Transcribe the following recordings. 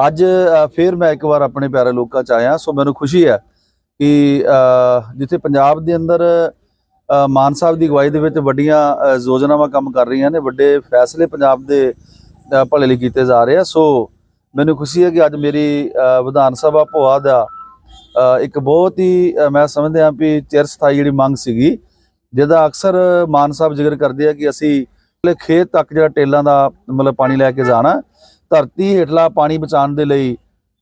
ਅੱਜ ਅ, ਫੇਰ ਮੈਂ ਇੱਕ ਵਾਰ ਆਪਣੇ ਪਿਆਰੇ ਲੋਕਾਂ ਚ ਆਇਆ ਸੋ ਮੈਨੂੰ ਖੁਸ਼ੀ ਹੈ ਕਿ ਅ, ਜਿੱਥੇ ਪੰਜਾਬ ਦੇ ਅੰਦਰ ਮਾਨ ਸਾਹਿਬ ਦੀ ਅਗਵਾਈ ਦੇ ਵਿੱਚ ਵੱਡੀਆਂ ਯੋਜਨਾਵਾਂ ਕੰਮ ਕਰ ਰਹੀਆਂ ਨੇ ਵੱਡੇ ਫੈਸਲੇ ਪੰਜਾਬ ਦੇ ਭਲੇ ਲਈ ਕੀਤੇ ਜਾ ਰਹੇ ਆ ਸੋ ਮੈਨੂੰ ਖੁਸ਼ੀ ਹੈ ਕਿ ਅੱਜ ਮੇਰੀ ਅ, ਵਿਧਾਨ ਸਭਾ ਭੋਆ ਦਾ ਅ, ਇੱਕ ਬਹੁਤ ਹੀ ਮੈਂ ਸਮਝਦਾ ਹਾਂ ਵੀ ਚਿਰਸਥਾਈ ਜਿਹੜੀ ਮੰਗ ਸੀਗੀ ਜਿਹਦਾ ਅਕਸਰ ਮਾਨ ਸਾਹਿਬ ਜ਼ਿਕਰ ਕਰਦੇ ਆ ਕਿ ਅਸੀਂ ਖੇਤ ਤੱਕ ਜਿਹੜਾ ਟੇਲਾਂ ਦਾ ਮਤਲਬ ਪਾਣੀ ਲੈ ਕੇ ਜਾਣਾ ਧਰਤੀ ਹੇਠਲਾ ਪਾਣੀ ਬਚਾਉਣ ਦੇ ਲਈ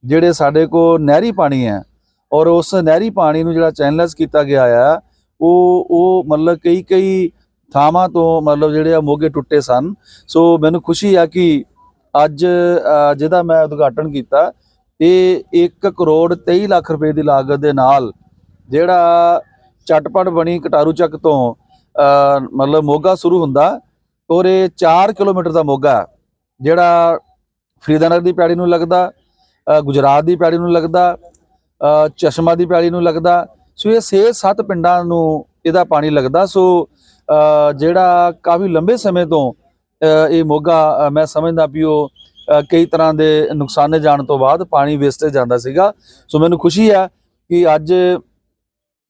ਜਿਹੜੇ ਸਾਡੇ ਕੋਲ ਨਹਿਰੀ ਪਾਣੀ ਹੈ ਔਰ ਉਸ ਨਹਿਰੀ ਪਾਣੀ ਨੂੰ ਜਿਹੜਾ ਚੈਨਲਾਈਜ਼ ਕੀਤਾ ਗਿਆ ਆ, ਉਹ ਉਹ ਮਤਲਬ ਕਈ ਕਈ ਥਾਵਾਂ ਤੋਂ ਮਤਲਬ ਜਿਹੜੇ ਆ ਮੋਗੇ ਟੁੱਟੇ ਸਨ। ਸੋ ਮੈਨੂੰ ਖੁਸ਼ੀ ਆ ਕਿ ਅੱਜ ਜਿਹਦਾ ਮੈਂ ਉਦਘਾਟਨ ਕੀਤਾ, ਇਹ 1 ਕਰੋੜ 23 ਲੱਖ ਰੁਪਏ ਦੀ ਲਾਗਤ ਦੇ ਨਾਲ ਜਿਹੜਾ ਚਟਪਟ ਬਣੀ ਕਟਾਰੂ ਚੱਕ ਤੋਂ ਮਤਲਬ ਮੋਗਾ ਸ਼ੁਰੂ ਹੁੰਦਾ ਔਰ ਇਹ 4 ਕਿਲੋਮੀਟਰ ਦਾ ਮੋਗਾ ਜਿਹੜਾ ਫਰੀਦਾਨਗਰ ਦੀ ਪੈੜੀ ਨੂੰ ਲੱਗਦਾ ਗੁਜਰਾਤ ਦੀ ਪੈੜੀ ਨੂੰ ਲੱਗਦਾ ਚਸ਼ਮਾ ਦੀ ਪੈੜੀ ਨੂੰ ਲੱਗਦਾ। ਸੋ ਇਹ 6-7 ਪਿੰਡਾਂ ਨੂੰ ਇਹਦਾ ਪਾਣੀ ਲੱਗਦਾ। ਸੋ ਜਿਹੜਾ ਕਾਫੀ ਲੰਬੇ ਸਮੇਂ ਤੋਂ ਇਹ ਮੋਗਾ ਮੈਂ ਸਮਝਦਾ ਵੀ ਉਹ ਕਈ ਤਰ੍ਹਾਂ ਦੇ ਨੁਕਸਾਨੇ ਜਾਣ ਤੋਂ ਬਾਅਦ ਪਾਣੀ ਵੇਸਟੇਜ ਜਾਂਦਾ ਸੀਗਾ। ਸੋ ਮੈਨੂੰ ਖੁਸ਼ੀ ਹੈ ਕਿ ਅੱਜ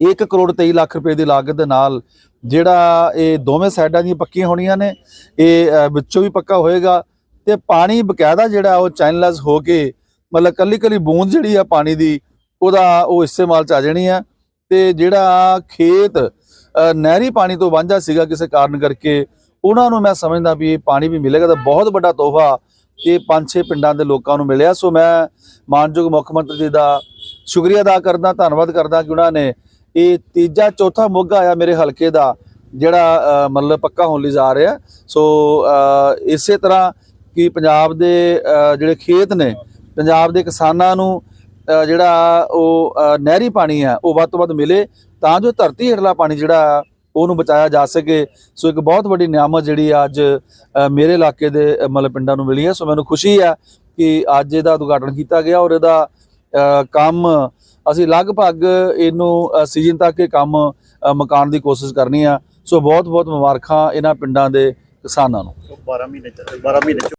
1 ਕਰੋੜ 23 ਲੱਖ ਰੁਪਏ ਦੀ ਲਾਗਤ ਦੇ ਨਾਲ ਜਿਹੜਾ ਇਹ ਦੋਵੇਂ ਸਾਈਡਾਂ ਦੀਆਂ ਪੱਕੀਆਂ ਹੋਣੀਆਂ ਨੇ, ਇਹ ਵਿੱਚੋਂ ਵੀ ਪੱਕਾ ਹੋਏਗਾ। ਤੇ ਪਾਣੀ ਬਕਾਇਦਾ ਜਿਹੜਾ ਉਹ ਚੈਨਲਾਈਜ਼ ਹੋ ਕੇ, ਮਤਲਬ ਕੱਲੀ ਕੱਲੀ ਬੂੰਦ ਜਿਹੜੀ ਆ ਪਾਣੀ ਦੀ, ਉਹਦਾ ਉਹ ਇਸਤੇਮਾਲ ਚ ਆ ਜਾਣੀ ਆ। ਤੇ ਜਿਹੜਾ ਖੇਤ ਨਹਿਰੀ ਪਾਣੀ ਤੋਂ ਵਾਂਝਾ ਸੀਗਾ ਕਿਸੇ ਕਾਰਨ ਕਰਕੇ, ਉਹਨਾਂ ਨੂੰ ਮੈਂ ਸਮਝਦਾ ਵੀ ਇਹ ਪਾਣੀ ਵੀ ਮਿਲੇਗਾ ਤਾਂ ਬਹੁਤ ਵੱਡਾ ਤੋਹਫਾ ਇਹ ਪੰਜ ਛੇ ਪਿੰਡਾਂ ਦੇ ਲੋਕਾਂ ਨੂੰ ਮਿਲਿਆ। ਸੋ ਮੈਂ ਮਾਨਯੋਗ ਮੁੱਖ ਮੰਤਰੀ ਜੀ ਦਾ ਸ਼ੁਕਰੀਆ ਅਦਾ ਕਰਦਾ, ਧੰਨਵਾਦ ਕਰਦਾ ਕਿ ਉਹਨਾਂ ਨੇ ਇਹ ਤੀਜਾ ਚੌਥਾ ਮੋਗਾ ਆ ਮੇਰੇ ਹਲਕੇ ਦਾ, ਜਿਹੜਾ ਮਤਲਬ ਪੱਕਾ ਹੋਣ ਲਈ ਜਾ ਰਿਹਾ। ਸੋ ਇਸੇ ਤਰ੍ਹਾਂ ਕਿ ਪੰਜਾਬ ਦੇ ਜਿਹੜੇ ਖੇਤ ਨੇ ਪੰਜਾਬ ਦੇ ਕਿਸਾਨਾਂ ਨੂੰ ਜਿਹੜਾ ਉਹ ਨਹਿਰੀ ਪਾਣੀ ਆ ਉਹ ਵੱਧ ਤੋਂ ਵੱਧ ਮਿਲੇ ਤਾਂ ਜੋ ਧਰਤੀ ਹੇਠਲਾ ਪਾਣੀ ਜਿਹੜਾ ਉਹਨੂੰ ਬਚਾਇਆ ਜਾ ਸਕੇ। ਸੋ ਇੱਕ ਬਹੁਤ ਵੱਡੀ ਨਿਆਮਤ ਜਿਹੜੀ ਆ ਅੱਜ ਮੇਰੇ ਇਲਾਕੇ ਦੇ ਮਤਲਬ ਪਿੰਡਾਂ ਨੂੰ ਮਿਲੀ ਹੈ। ਸੋ ਮੈਨੂੰ ਖੁਸ਼ੀ ਆ ਕਿ ਅੱਜ ਇਹਦਾ ਉਦਘਾਟਨ ਕੀਤਾ ਗਿਆ ਔਰ ਇਹਦਾ ਕੰਮ ਅਸੀਂ ਲਗਭਗ ਇਹਨੂੰ ਸੀਜ਼ਨ ਤੱਕ ਇਹ ਕੰਮ ਅ, ਮੁਕਾਉਣ ਦੀ ਕੋਸ਼ਿਸ਼ ਕਰਨੀ ਆ। ਸੋ ਬਹੁਤ ਬਹੁਤ ਮੁਬਾਰਕਾਂ ਇਹਨਾਂ ਪਿੰਡਾਂ ਦੇ ਕਿਸਾਨਾਂ ਨੂੰ। 12 ਮਹੀਨੇ ਚ 12 ਮਹੀਨੇ